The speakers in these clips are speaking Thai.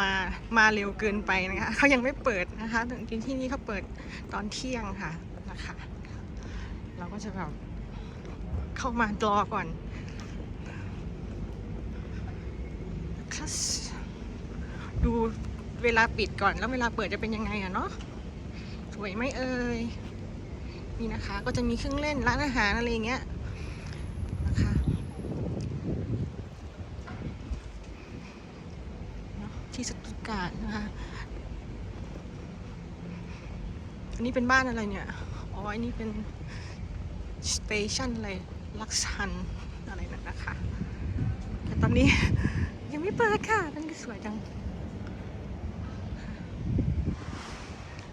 มามาเร็วเกินไปนะคะเขายังไม่เปิดนะคะที่ที่นี่เขาเปิดตอนเที่ยงค่ะนะคะ เราก็จะแบบเข้ามารอก่อนดูเวลาปิดก่อนแล้วเวลาเปิดจะเป็นยังไงอะเนาะสวยไหมเอ่ยนี่นะคะ ก็จะมีเครื่องเล่นร้านอาหารอะไรอย่างเงี้ยนะคะเนาะ ที่สตุตการ์ดนะคะอันนี้เป็นบ้านอะไรเนี่ย อ๋อ อันนี้เป็นสเตชันอะไร ลักชันอะไรนั่นนะคะ แต่ตอนนี้ยังไม่เปิดค่ะนั่นก็สวยจัง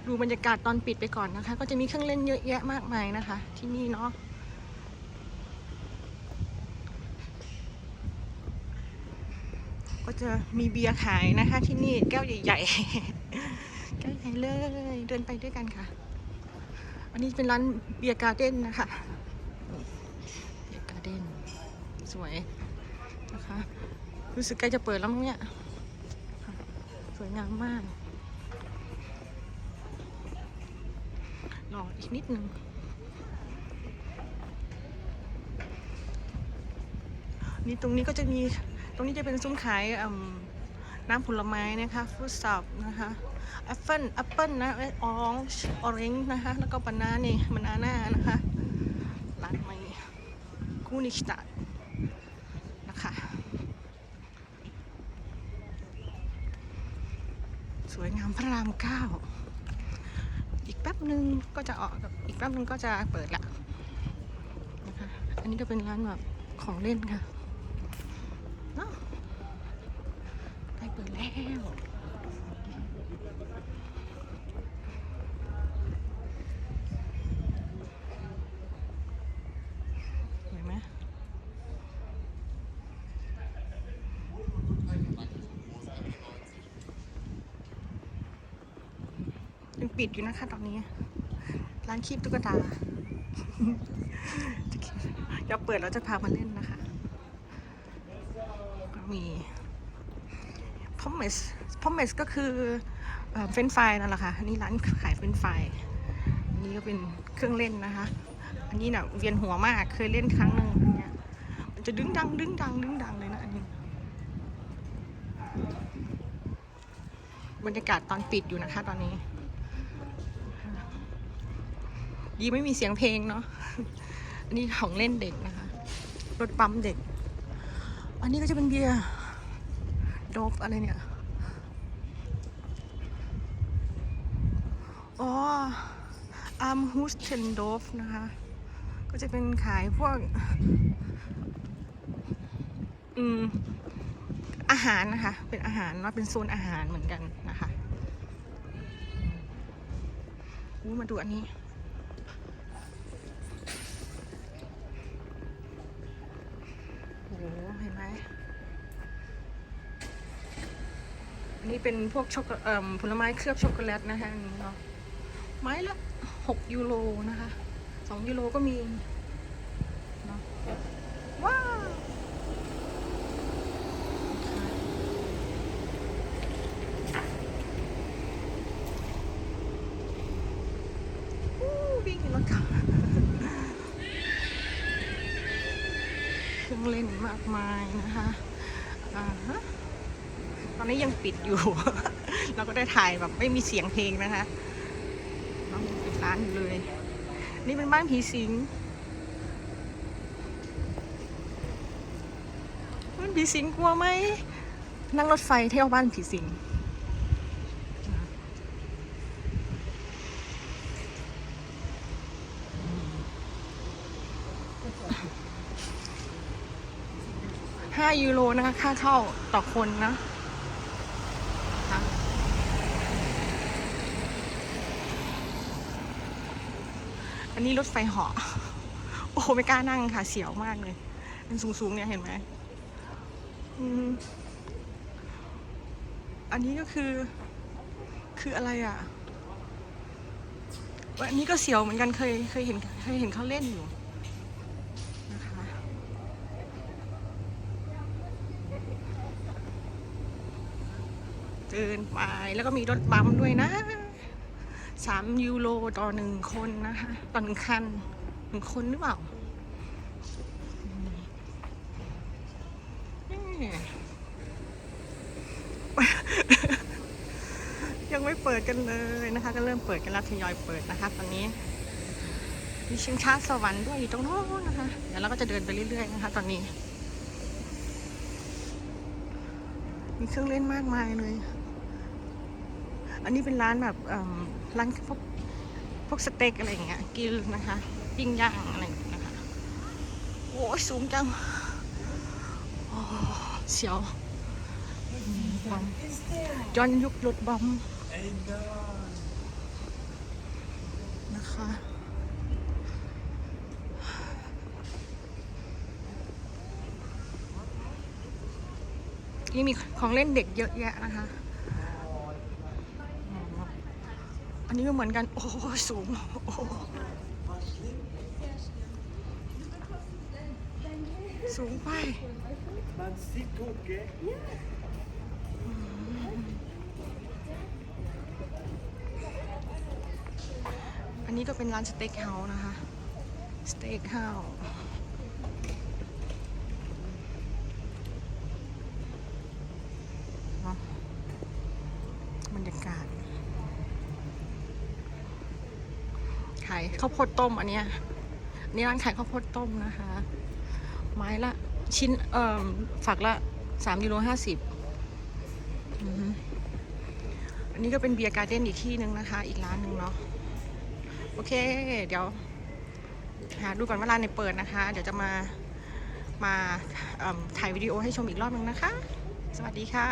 ดูบรรยากาศตอนปิดไปก่อนนะคะ ก็จะมีเครื่องเล่นเยอะแยะมากมายนะคะ ที่นี่เนาะ ก็จะมีเบียร์ขายนะคะ ที่นี่แก้วใหญ่ๆ แก้วใหญ่เลย เดินไปด้วยกันค่ะ อันนี้เป็นร้านเบียร์การ์เด้นนะคะเบียร์การ์เด้นสวยนะคะรู้สึกใกล้จะเปิดแล้วมั้งเนี่ยสวยงามมากรออีกนิดนึงนี่ตรงนี้ก็จะมี ตรงนี้จะเป็นซุ้มขายน้ำผลไม้นะคะฟรุตสับนะคะแอปเปิลแอปเปิลนะออรชออเรนจ์นะคะแล้วก็บานานี่บานาน่านะคะร้านใหม่คูนิชตานะคะสวยงามพระรามเก้าอีกแป๊บหนึ่งก็จะออกอีกแป๊บหนึ่งก็จะเปิดละนะคะอันนี้ก็เป็นร้านแบบของเล่นค่ะเนาะใกล้เปิด แล้วเห็นไหมยังปิดอยู่นะคะตอนนี้ ร้านคีบตุ๊กตาเดี๋ยวเปิดแล้วจะพามาเล่นนะคะ ก็มี พอมเมสพอมเมสก็คือเฟรนฟรายนั่นแหละค่ะ อันนี้ร้านขายเฟรนฟรายอันนี้ก็เป็นเครื่องเล่นนะคะ อันนี้เน่ะเวียนหัวมากเคยเล่นครั้งหนึ่งอันเนี่ยมันจะดึงดังดึงดังดึงดังเลยนะอันนี้ บรรยากาศตอนปิดอยู่นะคะ ตอนนี้ ดีไม่มีเสียงเพลงเนาะ อันนี้ของเล่นเด็กนะคะ รถปั๊มเด็ก อันนี้ก็จะเป็นเบียร์ โดบอะไรเนี่ย อ๋ออาร์มฮูสเทนโดฟนะคะ ก็จะเป็นขายพวก อืม อาหารนะคะ เป็นอาหารว่าเป็นโซนอาหารเหมือนกันนะคะอู้มาดูอันนี้ โอ้โหเห็นไหม อั นนี้เป็นพวกช็อกเอ่อผลไม้เคลือบช็อกโกแลตนะคะอันนี้เนาะไม้ละหกยูโรนะคะสองยูโรก็มีเนาะว้าววิ่งอยู่แล้วค่ะเครื่องเล่นมากมายนะคะอ่าฮะ อนนี้ยังปิดอยู่ เราก็ได้ถ่ายแบบไม่มีเสียงเพลงนะคะน้องปิดร้านอยู่เลย นี่เป็นบ้านผีสิงบ้านผีสิงกลัวไหมนั่งรถไฟเที่ยวบ้านผีสิงห้ายูโรนะคะค่าเข้าต่อคนนะ นนี้รถไฟเหาะ โอ้โหไม่กล้านั่งค่ะ เสียวมากเลยเป็นสูงๆเนี่ยเห็นไหมอันนี้ก็คือ คืออะไรอะอันนี้ก็เสียวเหมือนกันเคยเคยเห็นเคยเห็นเขาเล่นอยู่นะคะเดินไปแล้วก็มีรถบัมป์ด้วยนะ สามยูโรต่อหนึ่งคนนะคะต่อหนึ่งคันหนึ่งคนหรือเปล่ายังไม่เปิดกันเลยนะคะ ก็เริ่มเปิดกันแล้วทยอยเปิดนะคะ ตอนนี้ มีชิงช้าสวรรค์ด้วยอยู่ตรงโน้นนะคะ เดี๋ยวเราก็จะเดินไปเรื่อยๆนะคะ ตอนนี้ มีเครื่องเล่นมากมายเลย อันนี้เป็นร้านแบบร้านพวกพวกสเต็กอะไรอย่างเงี้ยกินนะคะปิ้งย่างอะไรอย่างเงี้ยนะคะโอ้ยสูงจังโอ้เสียวบอมย้อนยุครถบอมนะคะนี่มีของเล่นเด็กเยอะแยะนะคะ อันนี้ก็เหมือนกัน โอ้สูงโอ้สูงไปอันนี้ก็เป็นร้านสเต็กเฮาส์นะคะ สเต็กเฮาส์เนาะบรรยากาศ ขายข้าวโพดต้มอันเนี้ยนี่ร้านขายข้าวโพดต้มนะคะ ไม้ละชิ้นเอ่อฝักละสามยูโรห้าสิบอันนี้ก็เป็นเบียร์การ์เด้นอีกที่หนึ่งนะคะ อีกร้านหนึ่งเนาะโอเค เดี๋ยวหาดูก่อนว่าร้านไหนเปิดนะคะ เดี๋ยวจะมามาถ่ายวิดีโอให้ชมอีกรอบนึงนะคะ สวัสดีค่ะ